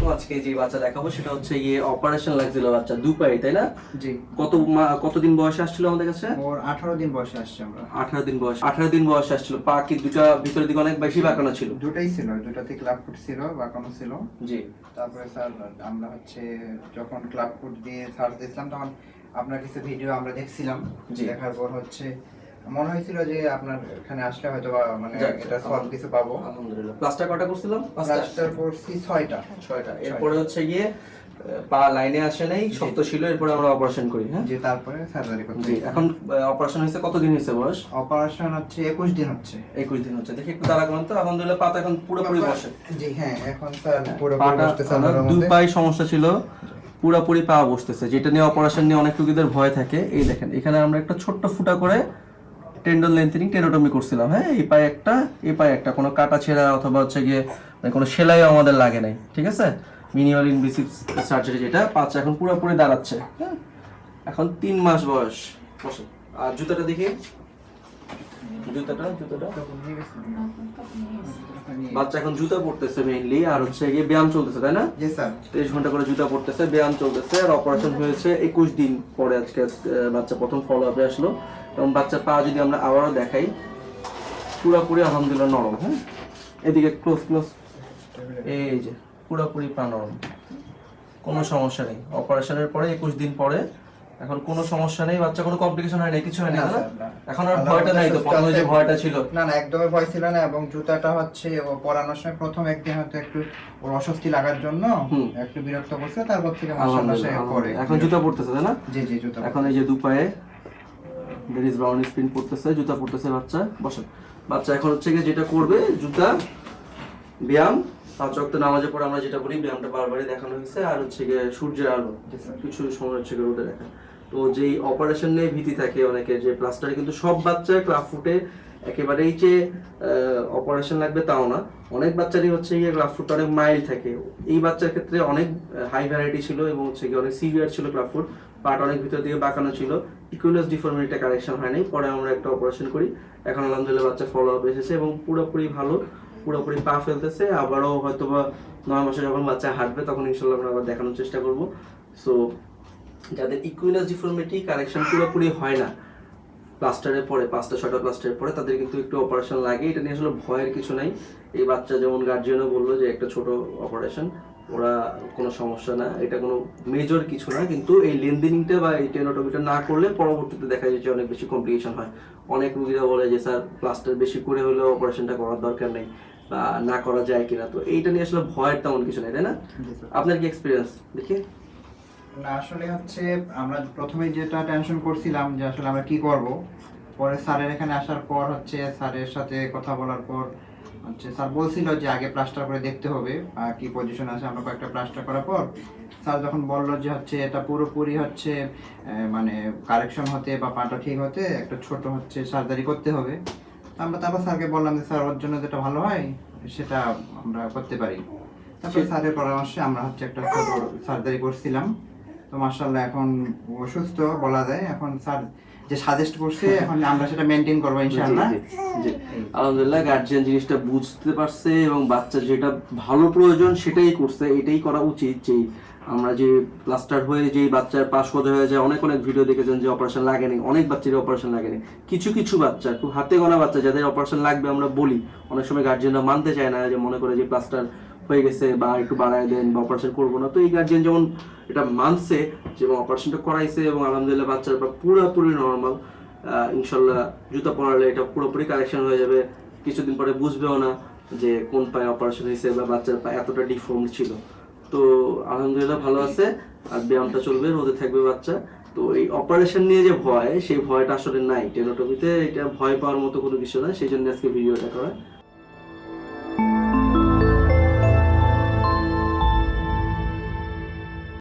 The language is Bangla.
আলাইকুম আজকে যে বাচ্চা দেখাবো সেটা হচ্ছে গিয়ে অপারেশন লাগছিল বাচ্চা দুপাই তাই না? জি। কত কতদিন বয়সে আসছিল আমাদের কাছে? ওর আঠারো দিন বয়সে আসছে আমরা। আঠারো দিন বয়স আঠারো দিন বয়সে আসছিল। পা কি দুটা ভিতরের দিকে অনেক বেশি বাঁকানো ছিল? দুটাই ছিল দুটাতে ক্লাব ফুট ছিল বাঁকানো ছিল। জি। তারপরে স্যার আমরা হচ্ছে যখন ক্লাব ফুট দিয়ে সার্চ দিয়েছিলাম তখন আপনার কিছু ভিডিও আমরা দেখছিলাম। দেখার পর হচ্ছে মনে হয়েছিল যে আপনার এখানে আসলে হয়তো মানে এটা সলভ কিছু পাবো। আলহামদুলিল্লাহ। প্লাস্টার কটা করছিলাম? প্লাস্টার করছি ছয়টা। ছয়টা। এরপরে হচ্ছে গিয়ে পা লাইনে আসে নাই শক্ত ছিল এরপরে আমরা অপারেশন করি হ্যাঁ? যে তারপরে সার্জারি করতে এখন অপারেশন হয়েছে কতদিন হয়েছে বয়স? অপারেশন হচ্ছে একুশ দিন হচ্ছে। একুশ দিন হচ্ছে। দেখি একটু করেন তো। আলহামদুলিল্লাহ পাতা এখন পুরোপুরি বসে। জি হ্যাঁ এখন স্যার পুরো পাটা বসতেছে দুই পায়ে সমস্যা ছিল পুরোপুরি পা বসতেছে। যেটা নিয়ে অপারেশন নিয়ে অনেক রোগীদের ভয় থাকে। এই দেখেন এখানে আমরা একটা ছোট্ট ফুটা করে টেন্ডন লেন্থনিং টেনোটমি করছিলাম। হ্যাঁ এই পায়ে একটা এই পায়ে একটা কোনো কাটা ছেঁড়া অথবা হচ্ছে গিয়ে মানে কোনো সেলাইও আমাদের লাগে নাই ঠিক আছে? মিনিমাল ইনভিসিভ সার্জারি যেটা পাঁচ এখন পুরোপুরি দাঁড়াচ্ছে হ্যাঁ? এখন তিন মাস বয়স বসে। আর জুতাটা দেখি। জুতাটা জুতাটা। বাচ্চা এখন জুতা পড়তেছে মেইনলি আর হচ্ছে গিয়ে ব্যায়াম চলতেছে তাই না? স্যার তেইশ ঘণ্টা করে জুতা পড়তেছে ব্যায়াম চলতেছে আর অপারেশন হয়েছে একুশ দিন পরে আজকে বাচ্চা প্রথম ফলো আপে আসলো। এবং বাচ্চার পা যদি আমরা আবারও দেখাই পুরোপুরি আলহামদুলিল্লাহ নরম হ্যাঁ? এদিকে ক্লোজ ক্লোজ এই যে পুরোপুরি পা নরম। কোনো সমস্যা নেই। অপারেশনের পরে একুশ দিন পরে এখন কোনো সমস্যা নেই। বাচ্চা কোনো কমপ্লিকেশন হয় নাই কিছু হয় না না, না? না। এখন আর ভয়টা নাই তো প্রথমে যে ভয়টা ছিল। না না একদমই ভয় ছিল না এবং জুতাটা হচ্ছে ও পরানোর সময় প্রথম একদিন হয়তো একটু ওর অস্বস্তি লাগার জন্য। একটু বিরক্ত করছে তারপর থেকে মাশাআল্লাহ সে করে এখন জুতা পড়তেছে তাই না? জি জি জুতা এখন এই যে দুপায়ে ডেনিস ব্রাউন স্পিন পড়তেছে জুতা পড়তেছে বাচ্চা, বসেন। বাচ্চা এখন হচ্ছে গিয়ে যেটা করবে, জুতা, ব্যায়াম, পাঁচ ওয়াক্ত নামাজে পর আমরা যেটা বলি ব্যায়ামটা বারবারই দেখানো হয়েছে, আর হচ্ছে গিয়ে সূর্যের আলো। কিছু সময় হচ্ছে গিয়ে রোদে দেখা তো যেই অপারেশন নিয়ে ভীতি থাকে অনেকের যে প্লাস্টারে কিন্তু সব বাচ্চা ক্লাব ফুটে, একেবারেই যে অপারেশন লাগবে তাও না। অনেক বাচ্চারই হচ্ছে গিয়ে ক্লাব ফুট অনেক মাইল্ড থাকে। এই বাচ্চার ক্ষেত্রে অনেক হাই ভ্যারাইটি ছিল এবং হচ্ছে গিয়ে অনেক সিভিয়ার ছিল ক্লাব ফুট পার্ট অনেক ভিতর দিকে বাঁকানো ছিল। ইকুইলাস ডিফর্মিটিটা কারেকশন হয়নি পরে আমরা একটা অপারেশন করি। এখন আলহামদুলিল্লাহ বাচ্চা ফলো আপ এসেছে এবং পুরোপুরি ভালো, পুরোপুরি পা ফেলতেছে। আবারও হয়তো বা নয় মাসে যখন বাচ্চা হাঁটবে, তখন ইনশাল্লাহ আমরা আবার দেখানোর চেষ্টা করব। সো যাদের ইকুইলাস ডিফর্মিটি কারেকশন পুরোপুরি হয় না প্লাস্টারের পরে, পাঁচটা ছটা প্লাস্টারের পরে, তাদের কিন্তু একটু অপারেশন লাগে। এটা নিয়ে আসলে ভয়ের কিছু নাই। এই বাচ্চা যেমন গার্জিয়ানও বলল যে, একটা ছোট অপারেশন ওরা কোনো সমস্যা না এটা কোনো মেজর কিছু না কিন্তু এই লেনদেনিংটা বা এই টেনোটমিটা না করলে পরবর্তীতে দেখা যায় যে অনেক বেশি কমপ্লিকেশন হয়। অনেক রুগীরা বলে যে স্যার প্লাস্টার বেশি করে হলেও অপারেশনটা করার দরকার নেই বা না করা যায় কিনা। তো এইটা নিয়ে আসলে ভয়ের তেমন কিছু নেই তাই না? আপনার কি এক্সপিরিয়েন্স দেখি। না আসলে হচ্ছে আমরা প্রথমে যেটা টেনশন করছিলাম যে আসলে আমরা কি করব? পরে স্যারের এখানে আসার পর হচ্ছে স্যারের সাথে কথা বলার পর হচ্ছে স্যার বলছিল যে আগে প্লাস্টার করে দেখতে হবে আর কি পজিশন আছে আমরা কয়েকটা প্লাস্টার করার পর স্যার যখন বলল যে হচ্ছে এটা পুরোপুরি হচ্ছে মানে কারেকশন হতে বা পাটা ঠিক হতে একটা ছোট হচ্ছে সার্জারি করতে হবে। আমরা তারপর স্যারকে বললাম যে স্যার ওর জন্য যেটা ভালো হয় সেটা আমরা করতে পারি। তারপরে স্যারের পরামর্শে আমরা হচ্ছে একটা ছোট সার্জারি করছিলাম। তো মার্শাল্লাহ এখন ও সুস্থ বলা যায়। এখন স্যার যে সাজেস্ট করছে এখন আমরা সেটা মেনটেন করব ইনশাআল্লাহ। জি। আলহামদুলিল্লাহ গার্জিয়ান জিনিসটা বুঝতে পারছে এবং বাচ্চা যেটা ভালো প্রয়োজন সেটাই করছে এটাই করা উচিত যে আমরা যে প্লাস্টার হয়ে যে বাচ্চার পাশ সোজা হয়ে যায় অনেক অনেক ভিডিও দেখেছেন যে অপারেশন লাগেনি অনেক বাচ্চারই অপারেশন লাগেনি কিছু কিছু বাচ্চা খুব হাতে গোনা বাচ্চা যাদের অপারেশন লাগবে আমরা বলি অনেক সময় গার্জিয়ানরা মানতে চায় না যে মনে করে যে প্লাস্টার হয়ে গেছে বা একটু বাড়ায় দেন বা অপারেশন করব না, তো এই গার্জিয়ান যেমন এটা মানছে যে অপারেশনটা করাইছে এবং আলহামদুলিল্লাহ বাচ্চার পুরোপুরি নর্মাল ইনশাল্লাহ জুতা পরালে এটা পুরোপুরি কারেকশন হয়ে যাবে, কিছুদিন পরে বুঝবেও না যে কোন পায়ে অপারেশন হয়েছে বা বাচ্চার পায়ে এতটা ডিফর্ম ছিল। তো আলহামদুলিল্লাহ ভালো আছে, আর ব্যায়ামটা চলবে, রোদে থাকবে বাচ্চা, তো এই অপারেশন নিয়ে যে ভয়, সেই ভয়টা আসলে নাই। টেনোটমিতে এটা ভয় পাওয়ার মতো কোনো কিছু না, সেই জন্য আজকে ভিডিওটা করা।